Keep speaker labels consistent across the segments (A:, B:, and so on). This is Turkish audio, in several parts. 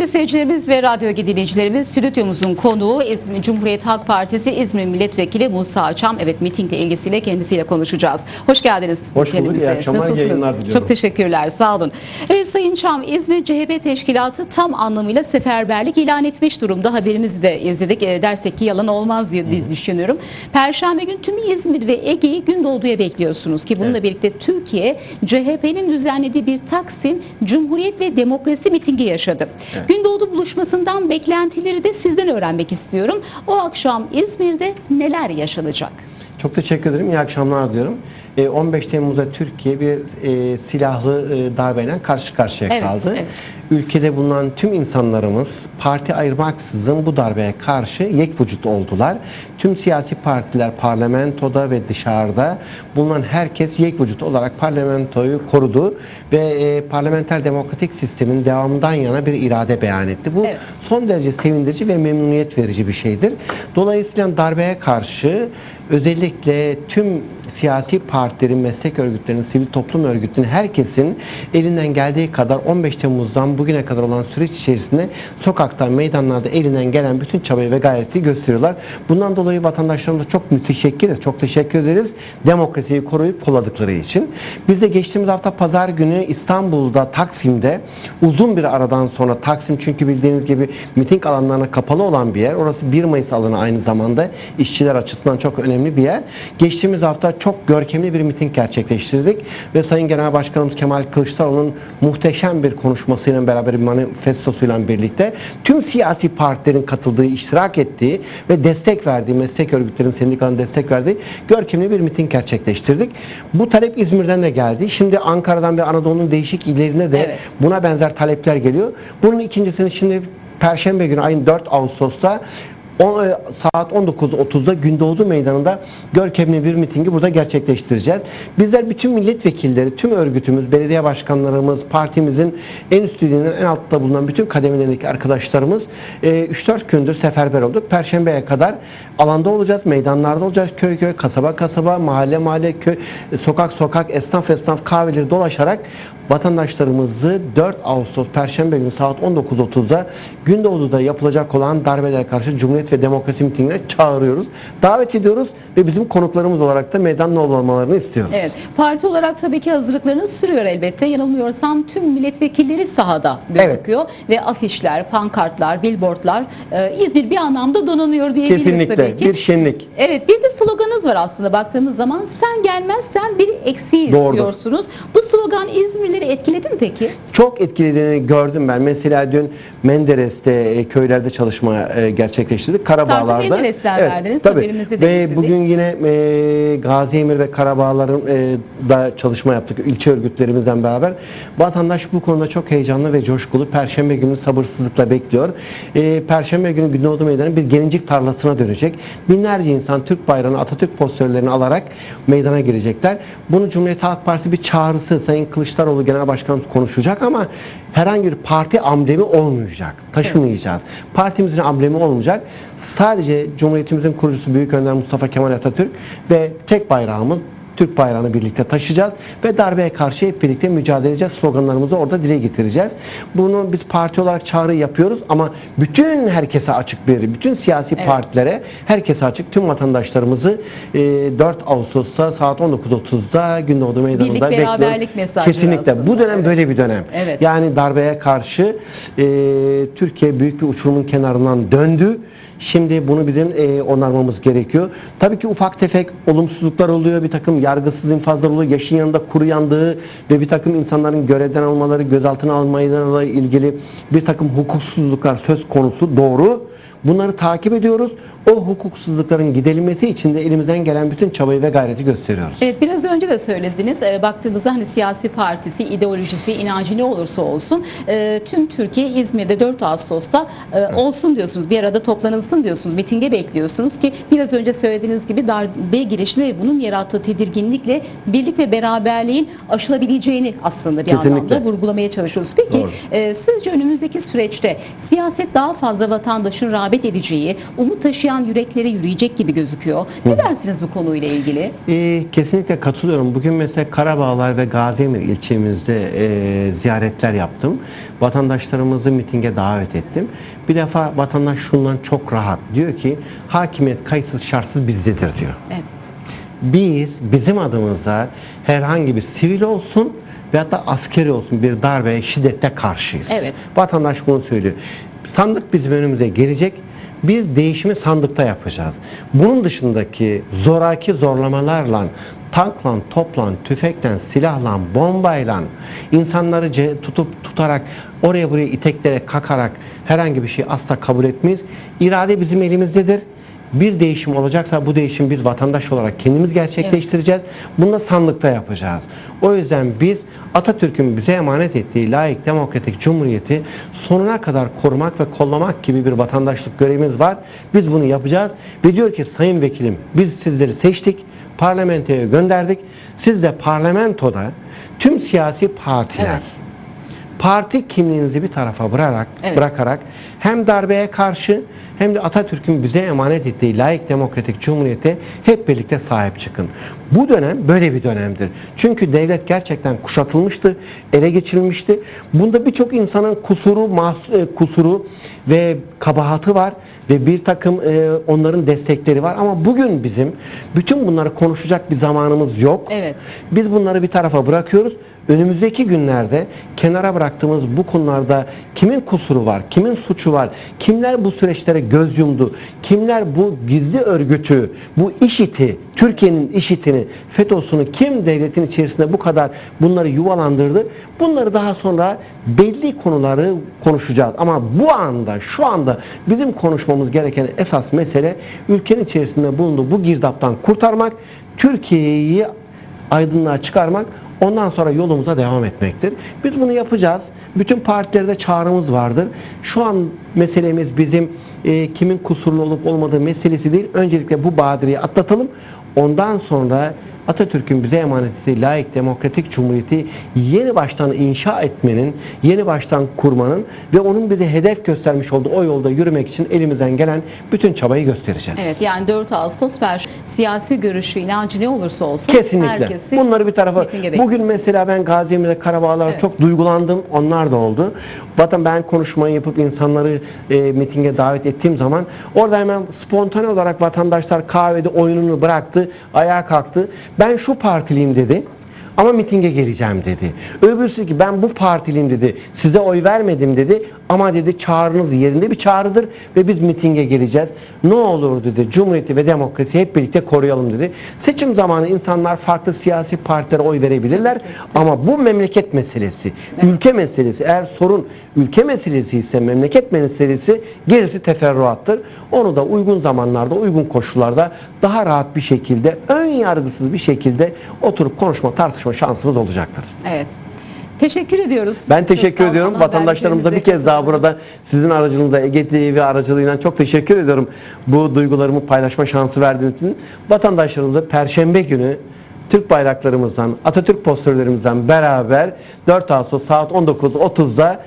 A: Sevgili seyircilerimiz ve radyo dinleyicilerimiz, stüdyomuzun konuğu İzmir Cumhuriyet Halk Partisi İzmir Milletvekili Musa Açam. Evet, mitingle ilgisiyle kendisiyle konuşacağız. Hoş geldiniz.
B: Hoş bulduk, iyi akşamlar, yayınlar diliyorum.
A: Çok teşekkürler, sağ olun. Evet Sayın Çam, İzmir CHP Teşkilatı tam anlamıyla seferberlik ilan etmiş durumda. Haberimizi de izledik. E, dersek ki yalan olmaz diye diye düşünüyorum. Perşembe gün tüm İzmir ve Ege'yi gün doğduya bekliyorsunuz ki bununla
B: Evet.
A: birlikte Türkiye CHP'nin düzenlediği bir Taksim Cumhuriyet ve Demokrasi mitingi yaşadı.
B: Evet.
A: Gündoğdu buluşmasından beklentileri de sizden öğrenmek istiyorum. O akşam İzmir'de neler yaşanacak?
B: Çok teşekkür ederim. İyi akşamlar diyorum. E, 15 Temmuz'da Türkiye bir e, silahlı e, darbeyle karşı karşıya
A: Evet,
B: kaldı.
A: evet.
B: Ülkede bulunan tüm insanlarımız parti ayırmaksızın bu darbeye karşı yek vücut oldular. Tüm siyasi partiler parlamentoda ve dışarıda bulunan herkes yek vücut olarak parlamentoyu korudu ve e, parlamenter demokratik sistemin devamından yana bir irade beyan etti. Bu
A: Evet.
B: son derece sevindirici ve memnuniyet verici bir şeydir. Dolayısıyla darbeye karşı özellikle tüm siyasi partilerin, meslek örgütlerinin, sivil toplum örgütlerinin, herkesin elinden geldiği kadar 15 Temmuz'dan bugüne kadar olan süreç içerisinde sokakta, meydanlarda elinden gelen bütün çabayı ve gayreti gösteriyorlar. Bundan dolayı vatandaşlarımıza çok müteşekkiriz, çok teşekkür ederiz. Demokrasiyi koruyup kolladıkları için. Biz de geçtiğimiz hafta pazar günü İstanbul'da, Taksim'de uzun bir aradan sonra Taksim çünkü bildiğiniz gibi miting alanlarına kapalı olan bir yer. Orası 1 Mayıs alanı aynı zamanda işçiler açısından çok önemli bir yer. Geçtiğimiz hafta çok görkemli bir miting gerçekleştirdik ve Sayın Genel Başkanımız Kemal Kılıçdaroğlu'nun muhteşem bir konuşmasıyla beraber bir manifestosuyla birlikte tüm siyasi partilerin katıldığı, iştirak ettiği ve destek verdiği, meslek örgütlerinin sendikaların destek verdiği görkemli bir miting gerçekleştirdik. Bu talep İzmir'den de geldi. Şimdi Ankara'dan ve Anadolu'nun değişik illerine de
A: Evet.
B: buna benzer talepler geliyor. Bunun ikincisini şimdi Perşembe günü ayın 4 Ağustos'ta o, e, saat 19.30'da Gündoğdu Meydanı'nda görkemli bir mitingi burada gerçekleştireceğiz. Bizler bütün milletvekilleri, tüm örgütümüz, belediye başkanlarımız, partimizin en üst düzeyinin en altta bulunan bütün kademelerindeki arkadaşlarımız e, 3-4 gündür seferber olduk. Perşembeye kadar alanda olacağız, meydanlarda olacağız. Köy köy, kasaba kasaba, mahalle mahalle, köy, e, sokak sokak, esnaf esnaf kahveleri dolaşarak vatandaşlarımızı 4 Ağustos Perşembe günü saat 19.30'da Gündoğdu'da yapılacak olan darbelere karşı Cumhuriyet ve Demokrasi mitingine çağırıyoruz. Davet ediyoruz ve bizim konuklarımız olarak da meydanda olmalarını istiyoruz.
A: Evet, parti olarak tabii ki hazırlıklarınız sürüyor elbette. Yanılmıyorsam tüm milletvekilleri sahada gözüküyor ve afişler, pankartlar, billboardlar e, İzmir bir anlamda donanıyor diyebiliriz tabii
B: Kesinlikle
A: ki.
B: bir şenlik.
A: Evet bir de sloganınız var aslında baktığımız zaman sen gelmezsen bir eksiği
B: Doğrudur.
A: diyorsunuz. Bu slogan İzmirlileri etkiledi mi peki?
B: Çok etkilediğini gördüm ben. Mesela dün Menderes'te e, köylerde çalışma e, gerçekleştirdik. Karabağlar'da.
A: Menderes'ten verdiniz,
B: tabii. Ve
A: getirdik.
B: Bugün yine e, Gaziemir ve Karabağlar'ın e, da çalışma yaptık. ilçe örgütlerimizden beraber. Vatandaş bu konuda çok heyecanlı ve coşkulu. Perşembe günü sabırsızlıkla bekliyor. E, Perşembe günü Gündoğdu Meydanı bir gelincik tarlasına dönecek. Binlerce insan Türk bayrağını, Atatürk posterlerini alarak meydana girecekler. Bunu Cumhuriyet Halk Partisi bir çağrısı. Sayın Kılıçdaroğlu Genel Başkanımız konuşacak ama herhangi bir parti amblemi olmayacak. Taşımayacağız. Partimizin amblemi olmayacak. Sadece Cumhuriyetimizin kurucusu Büyük Önder Mustafa Kemal Atatürk ve tek bayrağımız Türk bayrağını birlikte taşıyacağız ve darbeye karşı hep birlikte mücadele edeceğiz. Sloganlarımızı orada dile getireceğiz. Bunu biz parti olarak çağrı yapıyoruz ama bütün herkese açık bir, bütün siyasi
A: Evet.
B: partilere herkese açık tüm vatandaşlarımızı e, 4 Ağustos'ta saat 19.30'da Gündoğdu Meydanı'nda
A: Birlik,
B: bekliyoruz.
A: beraberlik mesajları
B: Kesinlikle.
A: aslında.
B: Bu dönem
A: Evet.
B: böyle bir dönem.
A: Evet.
B: Yani darbeye karşı e, Türkiye büyük bir uçurumun kenarından döndü. Şimdi bunu bizim e, onarmamız gerekiyor. Tabii ki ufak tefek olumsuzluklar oluyor. Bir takım yargısız infazlar oluyor. Yaşın yanında kuru yandığı ve bir takım insanların görevden almaları, gözaltına almalarıyla ilgili bir takım hukuksuzluklar söz konusu. Doğru. Bunları takip ediyoruz. O hukuksuzlukların giderilmesi için de elimizden gelen bütün çabayı ve gayreti gösteriyoruz.
A: Evet biraz önce de söylediniz. E, baktığımızda hani siyasi partisi, ideolojisi, inancı ne olursa olsun e, tüm Türkiye İzmir'de 4 Ağustos'ta e, olsun diyorsunuz. Bir arada toplanılsın diyorsunuz. Mitinge bekliyorsunuz ki biraz önce söylediğiniz gibi darbe girişimi ve bunun yarattığı tedirginlikle birlik ve beraberliğin aşılabileceğini aslında bir
B: Kesinlikle.
A: anlamda vurgulamaya çalışıyoruz. Peki
B: Doğru.
A: e, sizce önümüzdeki süreçte siyaset daha fazla vatandaşın rağbet edeceği, umut taşıyan yüreklere yürüyecek gibi gözüküyor. Ne
B: Hı.
A: dersiniz bu konuyla ilgili?
B: Ee, kesinlikle katılıyorum. Bugün mesela Karabağlar ve Gaziemir ilçemizde e, ziyaretler yaptım. Vatandaşlarımızı mitinge davet ettim. Bir defa vatandaş şundan çok rahat. Diyor ki hakimiyet kayıtsız şartsız bizdedir diyor.
A: Evet.
B: Biz bizim adımıza herhangi bir sivil olsun veyahut da askeri olsun bir darbeye şiddete karşıyız.
A: Evet.
B: Vatandaş bunu söylüyor. Sandık bizim önümüze gelecek. Biz değişimi sandıkta yapacağız. Bunun dışındaki zoraki zorlamalarla, tankla, topla, tüfekle, silahla, bombayla, insanları tutup tutarak, oraya buraya iteklere kakarak herhangi bir şey asla kabul etmeyiz. İrade bizim elimizdedir. Bir değişim olacaksa bu değişim biz vatandaş olarak kendimiz gerçekleştireceğiz. Bunu da sandıkta yapacağız. O yüzden biz Atatürk'ün bize emanet ettiği layık demokratik cumhuriyeti sonuna kadar korumak ve kollamak gibi bir vatandaşlık görevimiz var. Biz bunu yapacağız. Ve diyor ki sayın vekilim biz sizleri seçtik, parlamentoya gönderdik. Siz de parlamentoda tüm siyasi partiler
A: Evet.
B: parti kimliğinizi bir tarafa bırakarak,
A: Evet.
B: bırakarak hem darbeye karşı hem de Atatürk'ün bize emanet ettiği layık demokratik cumhuriyete hep birlikte sahip çıkın. Bu dönem böyle bir dönemdir. Çünkü devlet gerçekten kuşatılmıştı, ele geçirilmişti. Bunda birçok insanın kusuru, mas- e, kusuru ve kabahatı var ve bir takım e, onların destekleri var ama bugün bizim bütün bunları konuşacak bir zamanımız yok.
A: Evet.
B: Biz bunları bir tarafa bırakıyoruz. Önümüzdeki günlerde kenara bıraktığımız bu konularda kimin kusuru var, kimin suçu var, kimler bu süreçlere göz yumdu, kimler bu gizli örgütü, bu işiti, Türkiye'nin işitini, FETÖ'sünü kim devletin içerisinde bu kadar bunları yuvalandırdı, bunları daha sonra belli konuları konuşacağız. Ama bu anda, şu anda bizim konuşmamız gereken esas mesele ülkenin içerisinde bulunduğu bu girdaptan kurtarmak, Türkiye'yi aydınlığa çıkarmak, ondan sonra yolumuza devam etmektir. Biz bunu yapacağız. Bütün partilerde çağrımız vardır. Şu an meselemiz bizim e, kimin kusurlu olup olmadığı meselesi değil. Öncelikle bu badireyi atlatalım. Ondan sonra Atatürk'ün bize emanet ettiği layık demokratik cumhuriyeti yeni baştan inşa etmenin, yeni baştan kurmanın ve onun bize hedef göstermiş olduğu o yolda yürümek için elimizden gelen bütün çabayı göstereceğiz.
A: Evet yani 4 Ağustos ver siyasi görüşü, inancı ne olursa olsun
B: Kesinlikle. Bunları bir tarafa. Bugün mesela ben Gazi Emir'de Karabağlar'da
A: Evet.
B: çok duygulandım. Onlar da oldu. Zaten ben konuşmayı yapıp insanları e, mitinge davet ettiğim zaman orada hemen spontane olarak vatandaşlar kahvede oyununu bıraktı, ayağa kalktı. Ben şu partiliyim dedi. Ama mitinge geleceğim dedi. Öbürsü ki ben bu partiliyim dedi. Size oy vermedim dedi. Ama dedi çağrınız yerinde bir çağrıdır ve biz mitinge geleceğiz. Ne olur dedi Cumhuriyeti ve demokrasi hep birlikte koruyalım dedi. Seçim zamanı insanlar farklı siyasi partilere oy verebilirler. Ama bu memleket meselesi, ülke meselesi. Eğer sorun ülke meselesi ise memleket meselesi gerisi teferruattır. Onu da uygun zamanlarda, uygun koşullarda daha rahat bir şekilde, ön yargısız bir şekilde oturup konuşma, tartışma şansımız olacaktır.
A: Evet. Teşekkür ediyoruz.
B: Ben teşekkür
A: Çok
B: ediyorum. Vatandaşlarımıza bir kez daha burada sizin aracınızda Ege TV aracılığıyla çok teşekkür ediyorum. Bu duygularımı paylaşma şansı verdiğiniz için. Vatandaşlarımıza Perşembe günü Türk bayraklarımızdan, Atatürk postörlerimizden beraber 4 Ağustos saat 19.30'da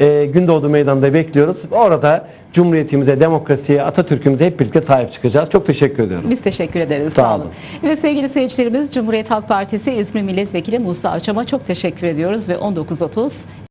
B: e, Gündoğdu Meydanı'nda bekliyoruz. Orada Cumhuriyetimize, demokrasiye, Atatürk'ümüze hep birlikte sahip çıkacağız. Çok teşekkür ediyorum.
A: Biz teşekkür ederiz.
B: Sağ olun.
A: Evet sevgili seyircilerimiz Cumhuriyet Halk Partisi İzmir Milletvekili Musa Açam'a çok teşekkür ediyoruz ve 19.30